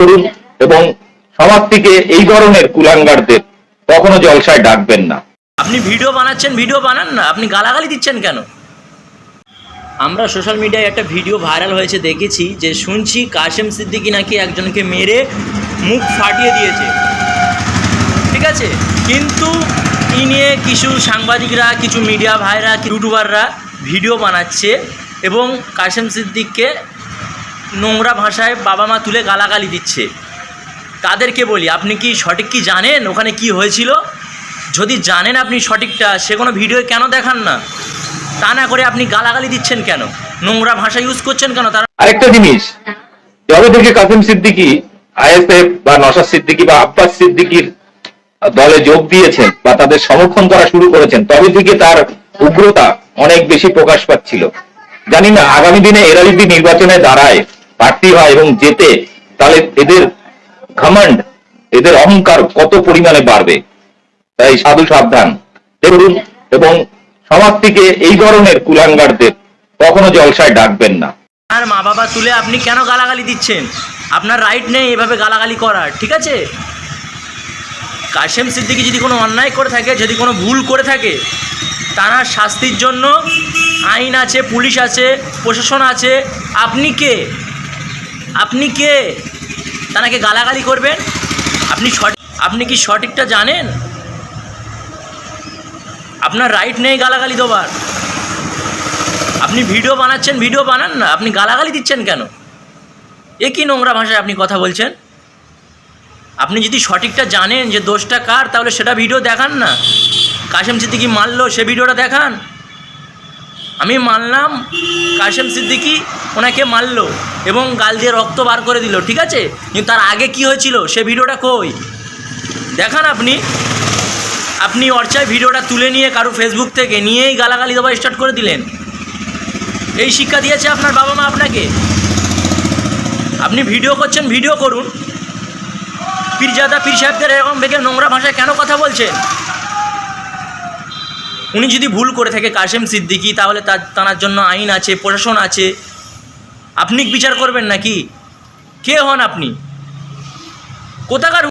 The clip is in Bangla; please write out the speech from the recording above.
করুন এবং সমাজ থেকে এই ধরনের কুলাঙ্গারদের কখনো জলসায় ডাকবেন না। আপনি ভিডিও বানাচ্ছেন, ভিডিও বানান না, আপনি গালাগালি দিচ্ছেন কেন? আমরা সোশ্যাল মিডিয়ায় একটা ভিডিও ভাইরাল হয়েছে, দেখেছি, যে শুনছি কাশেম সিদ্দিকি নাকি একজনকে মেরে মুখ ফাটিয়ে দিয়েছে। ঠিক আছে? কিন্তু ই নিয়ে কিছু সাংবাদিকরা, কিছু মিডিয়া ভাইরা ইউটিউবাররা ভিডিও বানাচ্ছে এবং কাশেম সিদ্দিককে নোংরা ভাষায় বাবা মা তুলে গালাগালি দিচ্ছে। তাদেরকে বলি, আপনি কি সঠিক কি জানেন? ওখানে কি হয়েছিল? যদি জানেন আপনি সঠিকটা, সে কোনো ভিডিও কেন দেখান না? তা না করে আপনি গালাগালি দিচ্ছেন কেন? নোংরা ভাষা ইউজ করছেন কেন? তারা আরেকটা জিনিস যবে কাসিম সিদ্দিকি, আইএসএফ বা নসাদ সিদ্দিকি বা আব্বাস সিদ্দিকির দলে যোগ দিয়েছেন বা তাদের সমর্থন করা শুরু করেছেন, তবে থেকে তার উগ্রতা অনেক বেশি প্রকাশ পাচ্ছিল। জানি না, আগামী দিনে এরা যদি নির্বাচনে দাঁড়ায় প্রার্থী হয় এবং জেতে, তাহলে এদের ঘমান্ড এদের অহংকার কত পরিমাণে বাড়বে? তাই সাধু সাবধান। দেখুন, এবং সমাজ থেকে এই ধরনের কুলাঙ্গারদের কখনো জলসায় ডাকবেন না। আর মা বাবা তুলে আপনি কেন গালাগালি দিচ্ছেন? আপনার রাইট নেই এভাবে গালাগালি করার, ঠিক আছে? কাশেম সিদ্দিকি যদি কোনো অন্যায় করে থাকে, যদি কোনো ভুল করে থাকে, তারা শাস্তির জন্য আইন আছে, পুলিশ আছে, প্রশাসন আছে। আপনি কে? আপনি কে? তাকে গালাগালি করবেন? আপনি সঠিক, আপনি কি সঠিকটা জানেন? আপনার রাইট নেই গালাগালি দেওয়ার আপনি ভিডিও বানাচ্ছেন ভিডিও বানান না, আপনি গালাগালি দিচ্ছেন কেন? এ কি নোংরা ভাষায় আপনি কথা বলছেন? আপনি যদি সঠিকটা জানেন যে দোষটা কার, তাহলে সেটা ভিডিও দেখান না। কাশেম সিদ্দিকি মারলো, সে ভিডিওটা দেখান। আমি মানলাম কাশেম সিদ্দিকি ওনাকে মারল এবং গাল দিয়ে রক্ত বার করে দিল, ঠিক আছে? কিন্তু তার আগে কি হয়েছিল সে ভিডিওটা কই? দেখান আপনি। আপনি অর্চায় ভিডিওটা তুলে নিয়ে কারও ফেসবুক থেকে নিয়েই গালাগালি দেওয়া স্টার্ট করে দিলেন। এই শিক্ষা দিয়েছে আপনার বাবা মা আপনাকে। আপনি ভিডিও করছেন, ভিডিও করুন। পীরজাদা, পীর সাহেবদের এরকম ভেবে নোংরা ভাষায় কেন কথা বলছেন? উনি যদি ভুল করে থাকে, কাশেম সিদ্দিকি, তাহলে তার, তাঁর জন্য আইন আছে, প্রশাসন আছে। আপনি বিচার করবেন নাকি? কে হন আপনি? কোথাকার